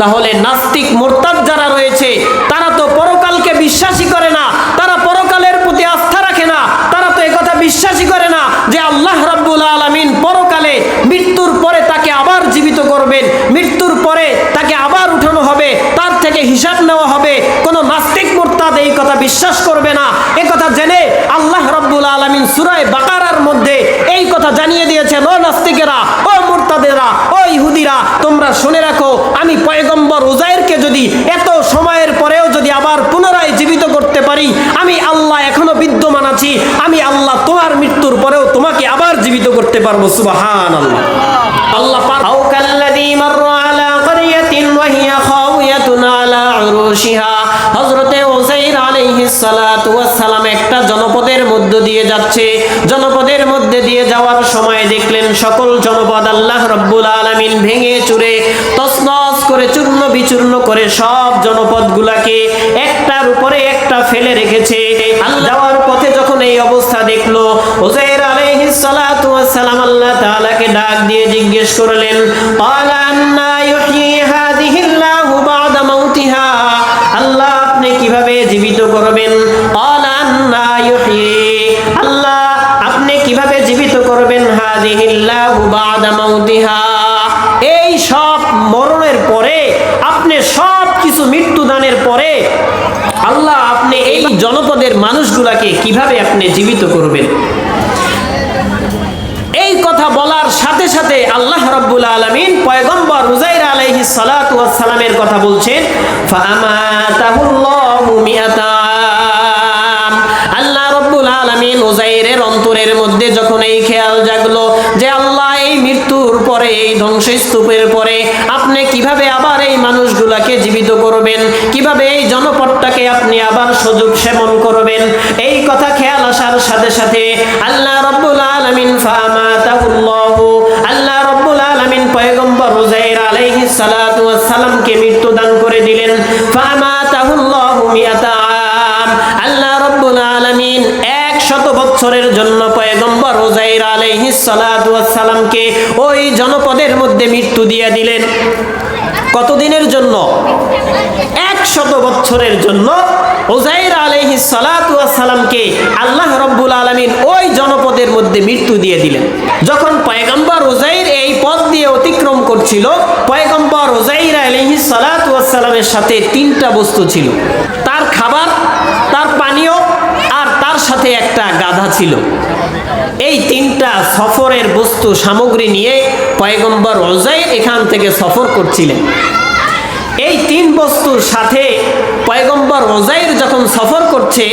তাহলে নাস্তিক মোরতাদ যারা রয়েছে, তারা তো পরকালকে বিশ্বাসই করে না, তারা পরকালের প্রতি আস্থা রাখে না, তারা তো একথা বিশ্বাসই করে না যে আল্লাহ রাব্বুল আলামিন পরকালে মৃত্যুর পরে তাকে আবার জীবিত করবেন, মৃত্যুর পরে তাকে আবার উঠানো হবে, তার থেকে হিসাব নেওয়া হবে। কোনো নাস্তিক মোরতাদ এই কথা বিশ্বাস করবে না। কথা জেনে আল্লাহ রাব্বুল আলামিন সুরায় বাকারার মধ্যে এই কথা জানিয়ে দিয়েছেন, ও নাস্তিকেরা, ও মুরতাদেরা, ও ইহুদিরা তোমরা শুনে রাখো, আমি পয়গম্বর উজাইরকে যদি এত সময়ের পরেও যদি আবার পুনরায় জীবিত করতে পারি, আমি আল্লাহ এখনও বিদ্যমান আছি, আমি আল্লাহ তোমার মৃত্যুর পরেও তোমাকে আবার জীবিত করতে পারব সুবাহান আল্লাহ আল্লাহ পাক সালাম একটা জনপদের মধ্য দিয়ে যাচ্ছে। জনপদের মধ্যে দিয়ে যাওয়ার সময় দেখলেন সকল জনপদ আল্লাহ রব্বুল আলামিন ভেঙে চুরে তছনছ করে চূর্ণ বিচূর্ণ করে সব একটার উপরে একটা ফেলে রেখেছে। যাওয়ার পথে যখন এই অবস্থা দেখল আল্লাহ ডাক দিয়ে জিজ্ঞেস করলেন জীবিত করবেন এই সব মরণের পরে, আপনি সব কিছু মৃত্যুদানের পরে আল্লাহ আপনি এই জনপদের মানুষগুলাকে কীভাবে আপনি জীবিত করবেন? এই কথা বলার সাথে সাথে আল্লাহ রাব্বুল আলামিন পয়গম্বর উজাইর আলাইহিস সালাতু ওয়াস সালামের কথা বলছেন মিআতাম আল্লাহ রাব্বুল আলামিন অন্তরের মধ্যে যখন এই খেয়াল জাগলো যে আল্লাহ এই মৃত্যুর পরে, এই ধ্বংসস্তূপের পরে আপনি কীভাবে আবার এই মানুষগুলাকে জীবিত করবেন? কীভাবে এই জনপদটাকে আপনি আবার সুযোগ সেবন করবেন? এই কথা খেয়াল আসার সাথে সাথে আল্লাহ রব্বুল আলামিন আল্লাহ রব্বুল আলামিন পয়গম্বর আলাইহিস সালাতু সালামকে মৃত্যু দান করে দিলেন। ফামাতাহুল্লাহু মিয়াতা রব্বুল আলামিন এক শত বছরের জন্য পয়গম্বর উজাইর আলাইহিস ওই জনপদের মধ্যে মৃত্যু দিয়ে দিলেন। কতদিনের জন্য? এক শত বছরের জন্য ওজাইর সালামকে আল্লাহ রব্বুল আলমিন ওই জনপদের মধ্যে মৃত্যু দিয়ে দিলেন। যখন পয়গম্বর ওজাইর এই পথ দিয়ে অতিক্রম করছিল, পয়গম্বর ওজাইর আলহিস সালামের সাথে তিনটা বস্তু ছিল তার খাবার তার পানীয় আর তার সাথে একটা গাধা ছিল। এই তিনটা সফরের বস্তু, সামগ্রী নিয়ে পয়গম্বর ওজাইর এখান থেকে সফর করছিলেন। এই তিন বস্তুর সাথে পয়গম্বর ওজাইর যখন সফর করছে,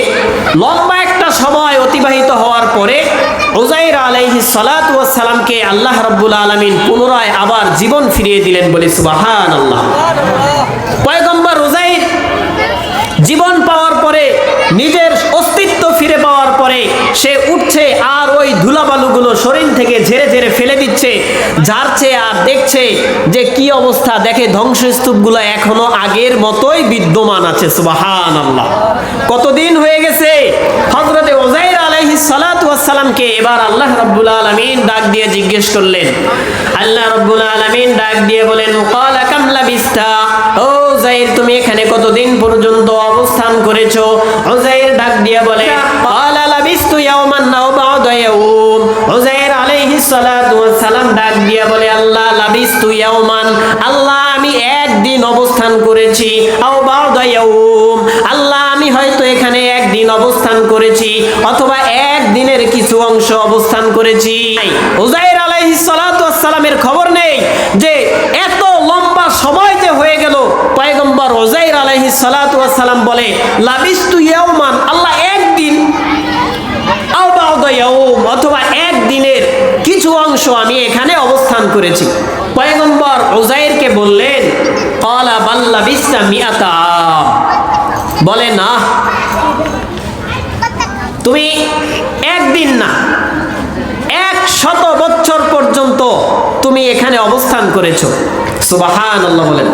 লম্বা একটা সময় অতিবাহিত হওয়ার পরে ওজাইর আলাইহি সালামকে আল্লাহ রব্বুল আলমিন পুনরায় আবার জীবন ফিরিয়ে দিলেন বলে সুবাহান পয়গম্বর ওজাইর জীবন উঠছে আর ওই ধুলাবালুগুলো শরীর থেকে ঝেড়ে ঝেড়ে ফেলে দিচ্ছে। ঝাড়ছে আর দেখছে যে কি অবস্থা, দেখে ধ্বংসস্তূপগুলো এখনও আগের মতোই বিদ্যমান আছে। সুবাহান আল্লাহ কতদিন হয়ে গেছে? হজরতে ওজাইর আলাইহি সালাতামকে এবার আল্লাহ রব্বুল আলমিন ডাক দিয়ে জিজ্ঞেস করলেন। আল্লাহ রব্বুল আলমিন ডাক দিয়ে বলেন কালা কামলা বিস্তা ও জাইর তুমি এখানে কতদিন পর্যন্ত অবস্থান করেছ? ওজাইর ডাক দিয়ে বলে কালা লাবিস্তু ইয়াউম ওজাইর আলাইহিস ডাক দিয়ে বলে, আল্লাহ লাবিস্তু ইয়াওমান। আল্লাহ, আমি একদিন অবস্থান করেছি আল্লাহ, আমি হয়তো এখানে একদিন অবস্থান করেছি, অথবা একদিনের কিছু অংশ অবস্থান করেছি। ওজাইর আলাইহিস সালাতু সালামের খবর নেই যে, এত লম্বা সময় যে হয়ে গেল। পয়গম্বর ওজাইর আলাইহি সালাতু সালাম বলে লাবিস্তু ইয়াউমান আল্লাহ, একদিন অথবা একদিনের কিছু অংশ আমি এখানে অবস্থান করেছি। পয়গম্বর ওজাইরকে বললেন ক্বালা বাল্লা বিস্তা মিয়াতা বলে, না, তুমি একদিন না, এক শত বছর পর্যন্ত তুমি এখানে অবস্থান করেছ। সুবাহান আল্লাহ বলেন।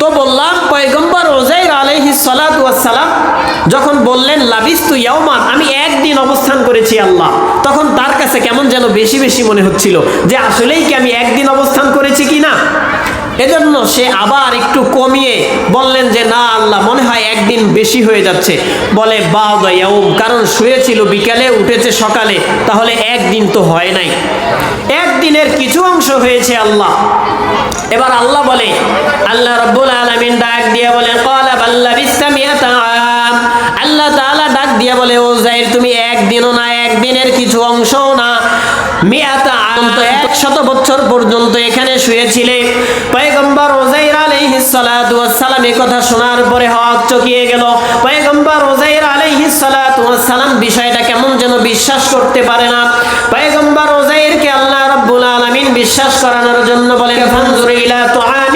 তো বললাম, পয়গম্বর ওজাইর ওয়াস সালাম যখন বললেন, লাবিস্তু ইয়াওমান আমি একদিন অবস্থান করেছি আল্লাহ। তখন তার কাছে কেমন যেন বেশি বেশি মনে হচ্ছিল যে, আসলেই কি আমি একদিন অবস্থান করেছি কি না এজন্য সে আবার একটু কমিয়ে বললেন যে, না আল্লাহ, মনে হয় একদিন বেশি হয়ে যাচ্ছে। বলে বাউম কারণ শুয়েছিল বিকালে, উঠেছে সকালে, তাহলে একদিন তো হয় নাই। একদিনের কিছু অংশ হয়েছে আল্লাহ। এবার আল্লাহ বলে, আল্লাহ রব্বুল আলামিন ডাক দিয়ে বলে ক্বালা বাল্লা বিসামিয়াতা দিয়ে বলে, ও জাইর তুমি একদিনও না, একদিনের কিছু অংশও না। মিয়াতা আম তো একশত বছর পর্যন্ত এখানে শুয়েছিলে। পয়গম্বর ওজাইর আলাইহিস সালাতু ওয়াস সালাম এই কথা শোনার পরে হক চকিয়ে গেল। পয়গম্বর ওজাইর আলাইহিস সালাতু ওয়াস সালাম বিষয়টা কেমন যেন বিশ্বাস করতে পারে না। পয়গম্বর ওজাইরকে আল্লাহ রাব্বুল আলামিন বিশ্বাস করানোর জন্য বলে ফানজুর ইলা তুআমিকা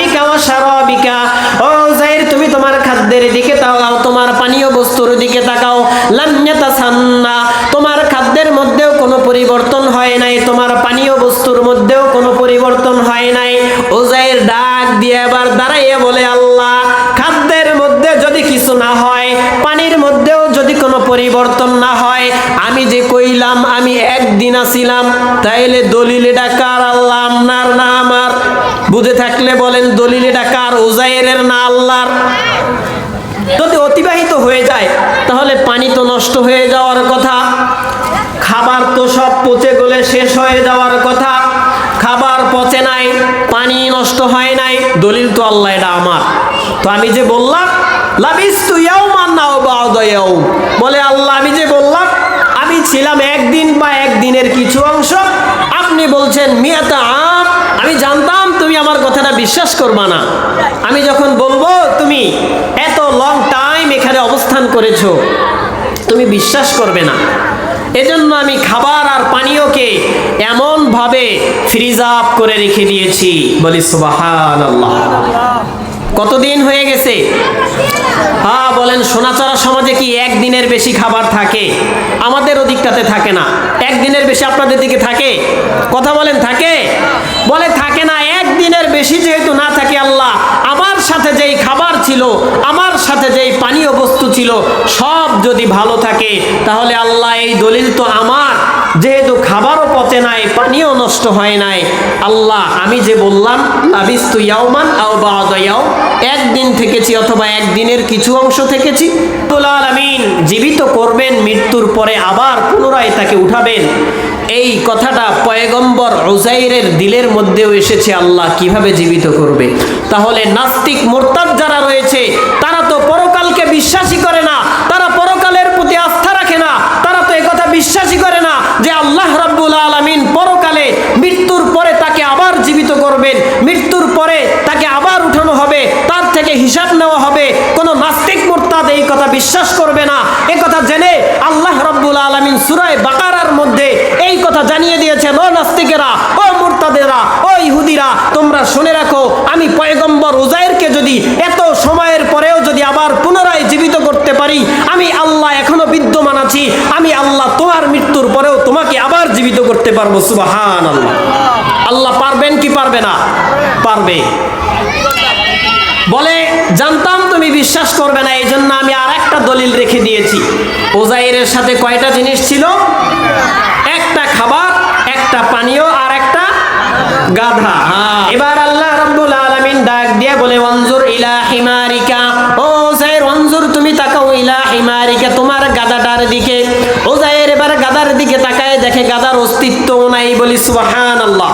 আসিলাম তাইলে দলিলে ডাকার আল্লাহ আপনার না আমার? বুঝে থাকলে বলেন দলিল এটা কার? ওজাইরের না আল্লাহর? যদি অতিবাহিত হয়ে যায়, তাহলে পানি তো নষ্ট হয়ে যাওয়ার কথা, খাবার তো সব পচে গলে শেষ হয়ে যাওয়ার কথা, খাবার পচে নাই, পানি নষ্ট হয় নাই, দলিল তো আল্লাহ, এটা আমার। তো আমি যে বললাম লাবিস তু ইয়াউমান নাও ইয়াউম। বলে আল্লাহ, আমি যে বললাম ছিলাম একদিন বা একদিনের কিছু অংশ। আপনি বলছেন, মিয়াতা, আম আমি জানতাম তুমি আমার কথাটা বিশ্বাস করবা না। আমি যখন বলব, তুমি এত লং টাইম এখানে অবস্থান করেছ, তুমি বিশ্বাস করবে না। এজন্য আমি খাবার আর পানীয়কে এমনভাবে ফ্রিজ আপ করে রেখে দিয়েছি। বলি সুবাহান আল্লাহ কতদিন হয়ে গেছে? হ্যাঁ বলেন, সোনাচারা সমাজে কি একদিনের বেশি খাবার থাকে? আমাদের ওদিকটাতে থাকে না। একদিনের বেশি আপনাদের দিকে থাকে? কথা বলেন, থাকে? বলে, থাকে না, একদিনের বেশি যেহেতু না থাকে আল্লাহ, আমার সাথে যেই খাবার ছিল, আমার সাথে যেই পানীয় বস্তু ছিল, সব যদি ভালো থাকে, তাহলে আল্লাহ এই দলিল তো আমার। যেহেতু খাবারও পচে নাই পানিও নষ্ট হয় নাই, আল্লাহ, আমি যে বললাম আবিস্তু ইয়াউমান আও বাদা ইয়াও একদিন থেকেছি অথবা একদিনের কিছু অংশ থেকেছি। তোলাল আমিন জীবিত করবেন, মৃত্যুর পরে আবার পুনরায় তাকে উঠাবেন। এই কথাটা পয়গম্বর উজাইরের দিলের মধ্যেও এসেছে, আল্লাহ কীভাবে জীবিত করবে? তাহলে নাস্তিক, মোরতাদ যারা রয়েছে তারা তো পরকালকে বিশ্বাসই করে না। তারা পরকালের প্রতি আস্থা রাখে না। তারা তো একথা বিশ্বাসই করে না যে আল্লাহ রাব্বুল আলামিন পরকালে মৃত্যুর পরে তাকে আবার জীবিত করবেন। মৃত্যুর পরে তাকে আবার উঠানো হবে। তার থেকে হিসাব নেওয়া হবে। কোনো নাস্তিক মোরতাদ এই কথা বিশ্বাস করবে না। এ কথা জেনে আল্লাহ রাব্বুল আলামিন সূরায়ে বাকারার মধ্যে এই কথা জানিয়ে দিয়েছেন, ও নাস্তিকেরা, ও মুরতাদেরা, ও ইহুদিরা, তোমরা শুনে রাখো, আমি পয়গম্বর উজাইরকে যদি এত সময়ের পরেও যদি আবার পুনরায় জীবিত করতে পারি আমি আল্লাহ এখনও বিদ্যমান আছি আমি আল্লাহ তোমার মৃত্যুর পরেও তোমাকে আবার জীবিত করতে পারব সুবাহান আল্লাহ আল্লাহ পারবেন কি পারবে না? পারবে। বলে জানতাম তুমি বিশ্বাস করবে না এই জন্য আমি আর একটা দলিল রেখে দিয়েছি। ওজাইরের সাথে কয়টা জিনিস ছিল? একটা খাবার একটা পানীয় আর একটা গাধা। হ্যাঁ। এবার আল্লাহ রাব্বুল ডাক দিয়ে বলে, অঞ্জুর ইলা হিমারিকা ও জায়ের অঞ্জুর, তুমি তাকাও ইলা হিমারিকা তোমার গাদাটার দিকে। ও জায়ের এবার গাদার দিকে তাকায় দেখে গাদার অস্তিত্ব নাই বলি, সুবহানাল্লাহ।